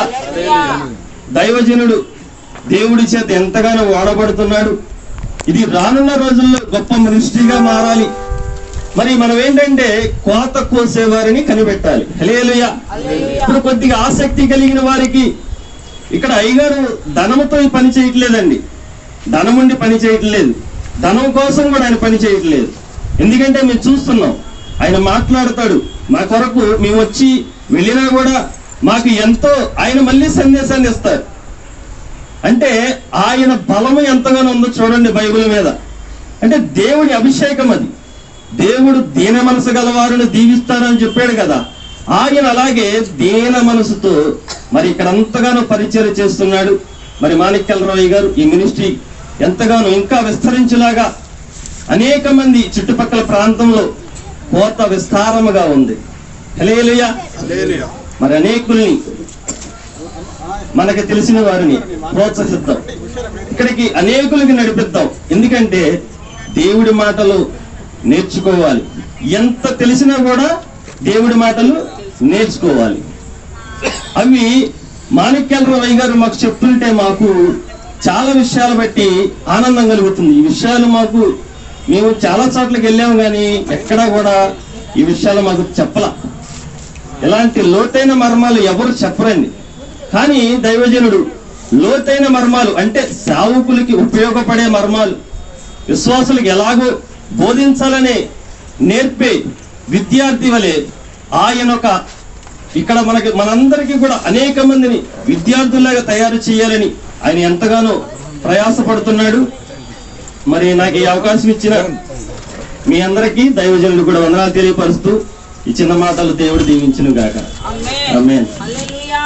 Hallelujah దైవజనుడు దేవుడి చేత ఎంతగానో వాడబడుతున్నాడు. ఇది రానున్న రోజుల్లో గొప్ప మినిస్ట్రీగా మారాలి. మరి మనం ఏంటంటే కోత కోసేవారిని కనిపెట్టాలి. హలేలుయా ఇప్పుడు కొద్దిగా ఆసక్తి కలిగిన వారికి ఇక్కడ అయ్యగారు ధనముతో పని చేయట్లేదండి. ధనం ఉండి పని చేయట్లేదు. ధనం కోసం కూడా ఆయన పని చేయట్లేదు. ఎందుకంటే మేము చూస్తున్నాం. ఆయన మాట్లాడతాడు. మా కొరకు మేము వచ్చి వెళ్ళినా కూడా మాకు ఎంతో ఆయన మళ్ళీ సందేశాన్ని ఇస్తారు. అంటే ఆయన బలము ఎంతగానో ఉందో చూడండి బైబిల్ మీద. అంటే దేవుడి అభిషేకం అది. దేవుడు దీన మనసు గలవారిని దీవిస్తారని చెప్పాడు కదా. ఆయన అలాగే దీన మనసుతో మరి ఇక్కడ అంతగానో పరిచయం చేస్తున్నాడు. మరి మాణిక్యలరావు గారు ఈ మినిస్ట్రీ ఎంతగానో ఇంకా విస్తరించేలాగా అనేక మంది చుట్టుపక్కల ప్రాంతంలో కోత విస్తారముగా ఉంది. హలేలుయా మరి అనేకుల్ని మనకు తెలిసిన వారిని ప్రోత్సహిద్దాం ఇక్కడికి అనేకులకి నడిపిద్దాం ఎందుకంటే దేవుడి మాటలు నేర్చుకోవాలి. ఎంత తెలిసినా కూడా దేవుడి మాటలు నేర్చుకోవాలి. అవి మాణిక్యాల రవి గారు మాకు చెప్తుంటే మాకు చాలా విషయాలు బట్టి ఆనందం కలుగుతుంది. ఈ విషయాలు మాకు మేము చాలా చోట్లకి వెళ్ళాము కానీ ఎక్కడా కూడా ఈ విషయాలు మాకు చెప్పలా. ఇలాంటి లోతైన మర్మాలు ఎవరు చెప్పరండి. కానీ దైవజనుడు లోతైన మర్మాలు అంటే సావుకులకి ఉపయోగపడే మర్మాలు విశ్వాసులకు ఎలాగో బోధించాలనే నేర్పే విద్యార్థి వలె ఆయన ఒక ఇక్కడ మనకి మనందరికీ కూడా అనేక మందిని విద్యార్థుల్లాగా తయారు చేయాలని ఆయన ఎంతగానో ప్రయాసపడుతున్నాడు. మరి నాకు ఈ అవకాశం ఇచ్చిన మీ అందరికీ దైవజనుడు కూడా వందనాలు తెలియపరుస్తూ ఈ చిన్న మాటలు దేవుడు దీవించును గాక ఆమేన్ ఆమేన్ హల్లెలూయా